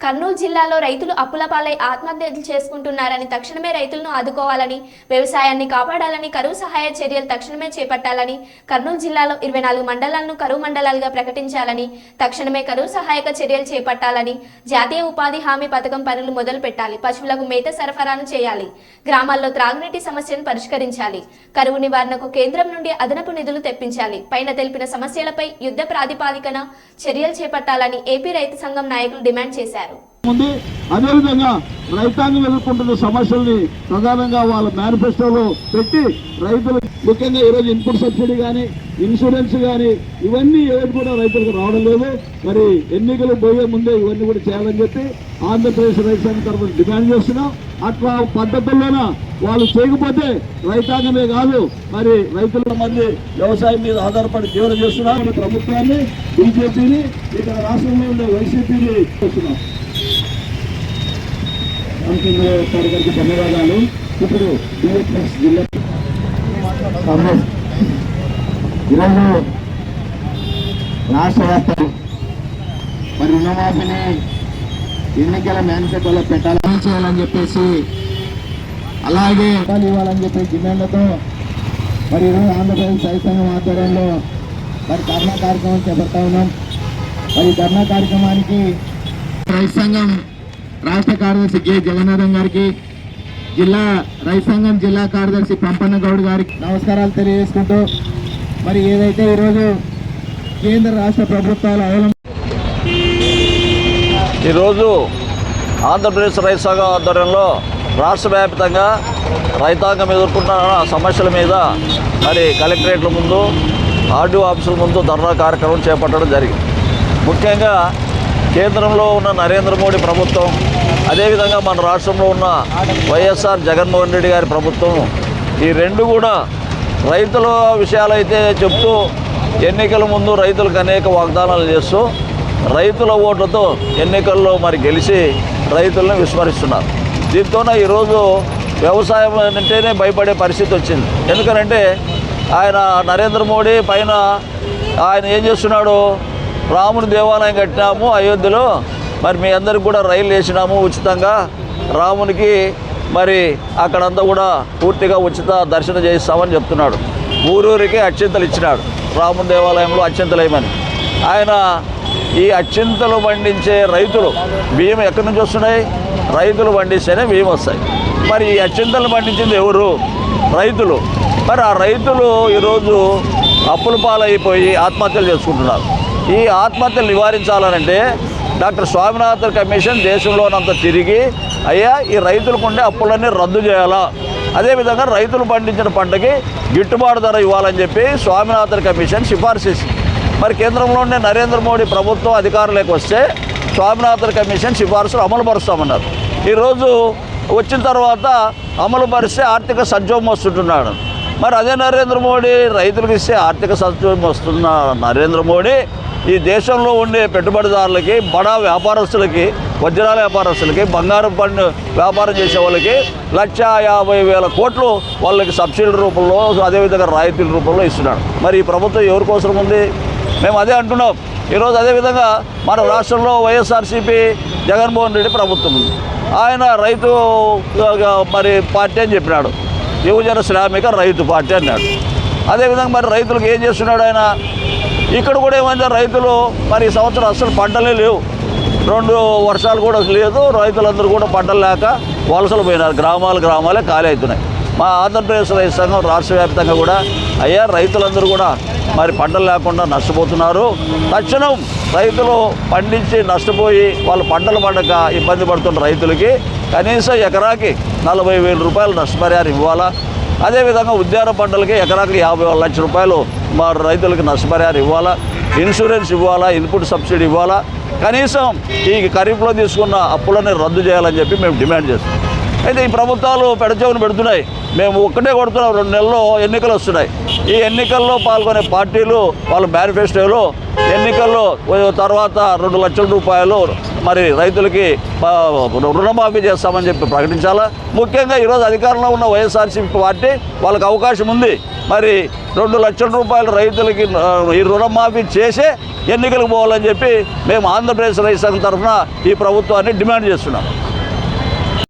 కర్నూలు జిల్లాలో రైతులు అప్పుల పాలై ఆత్మహత్యలు చేసుకుంటున్నారని తక్షణమే రైతులను ఆదుకోవాలని వ్యవసాయాన్ని కాపాడాలని కరువు సహాయ చర్యలు తక్షణమే చేపట్టాలని కర్నూలు జిల్లాలో ఇరవై నాలుగు మండలాలను కరువు మండలాలుగా ప్రకటించాలని తక్షణమే కరువు సహాయక చర్యలు చేపట్టాలని జాతీయ ఉపాధి హామీ పథకం పనులు మొదలు పెట్టాలి పశువులకు మేత సరఫరాను చేయాలి గ్రామాల్లో త్రాగునీటి సమస్యను పరిష్కరించాలి కరువు నివారణకు కేంద్రం నుండి అదనపు నిధులు తెప్పించాలి పైన తెలిపిన సమస్యలపై యుద్ధ ప్రాతిపాదికన చర్యలు చేపట్టాలని ఏపీ రైతు సంఘం నాయకులు డిమాండ్ చేశారు. ఉంది అదేవిధంగా రైతాంగం ఎదుర్కొంటున్న సమస్యల్ని ప్రధానంగా వాళ్ళ మేనిఫెస్టోలో పెట్టి రైతులు ముఖ్యంగా ఈరోజు ఇన్పుట్ సబ్సిడీ కానీ ఇన్సూరెన్స్ కానీ ఇవన్నీ ఏవి కూడా రైతులకు రావడం లేదు. మరి ఎన్నికలు పోయే ముందే ఇవన్నీ కూడా చేయాలని చెప్పి ఆంధ్రప్రదేశ్ రైతు తరఫున డిమాండ్ చేస్తున్నాం. అట్లా పద్ధతుల్లోన వాళ్ళు చేయకపోతే రైతాంగమే కాదు మరి రైతుల మంది వ్యవసాయం మీద ఆధారపడి తీవ్రం చేస్తున్నాం ప్రభుత్వాన్ని బీజేపీని ఇక్కడ రాష్ట్రంలో ఉండే వైసీపీని చేస్తున్నాం సార్ గారికి ధన్యవాదాలు. ఇప్పుడు డిఎస్ఎస్ జిల్లా ఈరోజు రాష్ట్ర వ్యాప్తంగా మరి రుణమాఫీని ఎన్నికల మేనిఫెస్టోలో పెట్టాలని చేయాలని చెప్పేసి అలాగే ఇవ్వాలని చెప్పి డిమాండ్లతో మరి ఈరోజు ఆంధ్రప్రదేశ్ రైతు సంఘం ఆధ్వర్యంలో మరి ధర్నా కార్యక్రమం చేపడతా ఉన్నాం. మరి ధర్నా కార్యక్రమానికి రైతు సంఘం రాష్ట్ర కార్యదర్శి కె జగన్నాథం గారికి జిల్లా రైతు సంఘం జిల్లా కార్యదర్శి పంపన్న గౌడ్ గారికి నమస్కారాలు తెలియజేసుకుంటూ మరి ఏదైతే ఈరోజు కేంద్ర రాష్ట్ర ప్రభుత్వాలు అవలం ఈరోజు ఆంధ్రప్రదేశ్ రైతు సంఘం ఆధ్వర్యంలో రాష్ట్ర వ్యాప్తంగా రైతాంగం ఎదుర్కొన్న సమస్యల మీద మరి కలెక్టరేట్ల ముందు ఆర్డీఓ ఆఫీసుల ముందు ధర్నా కార్యక్రమం చేపట్టడం జరిగింది. ముఖ్యంగా కేంద్రంలో ఉన్న నరేంద్ర మోడీ ప్రభుత్వం అదేవిధంగా మన రాష్ట్రంలో ఉన్న వైఎస్ఆర్ జగన్మోహన్ రెడ్డి గారి ప్రభుత్వం ఈ రెండు కూడా రైతుల విషయాలైతే చెప్తూ ఎన్నికల ముందు రైతులకు అనేక వాగ్దానాలు చేస్తూ రైతుల ఓట్లతో ఎన్నికల్లో మరి గెలిచి రైతులను విస్మరిస్తున్నారు. దీంతోనే ఈరోజు వ్యవసాయం అంటేనే భయపడే పరిస్థితి వచ్చింది. ఎందుకనంటే ఆయన నరేంద్ర మోడీ పైన ఆయన ఏం చేస్తున్నాడు? రాముని దేవాలయం కట్టినాము అయోధ్యలో. మరి మీ అందరికి కూడా రైలు వేసినాము ఉచితంగా. రామునికి మరి అక్కడంతా కూడా పూర్తిగా ఉచిత దర్శనం చేయిస్తామని చెప్తున్నాడు. ఊరూరికి అత్యంతలు ఇచ్చినాడు. రాముని దేవాలయంలో అత్యంతలు ఆయన ఈ అత్యంతలు పండించే రైతులు బియ్యం ఎక్కడి నుంచి వస్తున్నాయి? రైతులు పండిస్తేనే బియ్యం వస్తాయి. మరి ఈ అత్యంతలు పండించింది ఎవరు? రైతులు. మరి ఆ రైతులు ఈరోజు అప్పుల పాలైపోయి ఆత్మహత్యలు చేసుకుంటున్నారు. ఈ ఆత్మహత్యలు నివారించాలనంటే డాక్టర్ స్వామినాథన్ కమిషన్ దేశంలోనంత తిరిగి అయ్యా ఈ రైతులకు ఉండే అప్పులన్నీ రద్దు చేయాలా? అదేవిధంగా రైతులు పండించిన పంటకి గిట్టుబాటు ధర ఇవ్వాలని చెప్పి స్వామినాథన్ కమిషన్ సిఫార్సు చేసింది. మరి కేంద్రంలోనే నరేంద్ర మోడీ ప్రభుత్వం అధికారంలోకి వస్తే స్వామినాథన్ కమిషన్ సిఫార్సులు అమలు పరుస్తామన్నారు. ఈరోజు వచ్చిన తర్వాత అమలు పరిస్తే ఆర్థిక సంక్షోభం వస్తుంటున్నాడు. మరి అదే నరేంద్ర మోడీ రైతులకు ఇస్తే ఆర్థిక సంక్షోభం వస్తున్న నరేంద్ర మోడీ ఈ దేశంలో ఉండే పెట్టుబడిదారులకి బడా వ్యాపారస్తులకి వజ్రాల వ్యాపారస్తులకి బంగారం పన్ను వ్యాపారం చేసే వాళ్ళకి లక్ష యాభై వేల కోట్లు వాళ్ళకి సబ్సిడీ రూపంలో అదేవిధంగా రాయితీల రూపంలో ఇస్తున్నాడు. మరి ఈ ప్రభుత్వం ఎవరి కోసం ఉంది? మేము అదే అంటున్నాం. ఈరోజు అదేవిధంగా మన రాష్ట్రంలో వైఎస్ఆర్సీపీ జగన్మోహన్ రెడ్డి ప్రభుత్వం ఉంది. ఆయన రైతు మరి పార్టీ అని చెప్పినాడు. యువజన శ్రామిక రైతు పార్టీ అన్నాడు. అదేవిధంగా మరి రైతులకు ఏం చేస్తున్నాడు ఆయన? ఇక్కడ కూడా ఏమైందో? రైతులు మరి ఈ సంవత్సరం అసలు పంటలే లేవు. రెండు వర్షాలు కూడా లేదు. రైతులందరూ కూడా పంటలు లేక వలసలు పోయినారు. గ్రామాలు గ్రామాలే ఖాళీ అవుతున్నాయి. మా ఆంధ్రప్రదేశ్ రైతు సంఘం రాష్ట్ర వ్యాప్తంగా కూడా అయ్యా రైతులందరూ కూడా మరి పంటలు లేకుండా నష్టపోతున్నారు. తక్షణం రైతులు పండించి నష్టపోయి వాళ్ళు పంటలు పండక ఇబ్బంది పడుతున్న రైతులకి కనీసం ఎకరాకి నలభై వేల రూపాయలు నష్టపరిహారం ఇవ్వాలా? అదేవిధంగా ఉద్యాన పంటలకి ఎకరాకి యాభై లక్షల రూపాయలు వారు రైతులకు నష్టపరిహారం ఇవ్వాలా? ఇన్సూరెన్స్ ఇవ్వాలా? ఇన్పుట్ సబ్సిడీ ఇవ్వాలా? కనీసం ఈ ఖరీఫ్లో తీసుకున్న అప్పులని రద్దు చేయాలని చెప్పి మేము డిమాండ్ చేస్తాం అయితే ఈ ప్రభుత్వాలు పెడచెవును పెడుతున్నాయి. మేము ఒక్కటే కొడుతున్నాం. రెండు నెలల్లో ఎన్నికలు వస్తున్నాయి. ఈ ఎన్నికల్లో పాల్గొనే పార్టీలు వాళ్ళ మేనిఫెస్టోలో ఎన్నికల్లో తర్వాత రెండు లక్షల రూపాయలు మరి రైతులకి రుణమాఫీ చేస్తామని చెప్పి ప్రకటించాలా? ముఖ్యంగా ఈరోజు అధికారంలో ఉన్న వైఎస్ఆర్సీపీ పార్టీ వాళ్ళకి అవకాశం ఉంది. మరి రెండు లక్షల రూపాయలు రైతులకి ఈ రుణమాఫీ చేసే ఎన్నికలకు పోవాలని చెప్పి మేము ఆంధ్రప్రదేశ్ రైతు సంఘం తరఫున ఈ ప్రభుత్వాన్ని డిమాండ్ చేస్తున్నాం.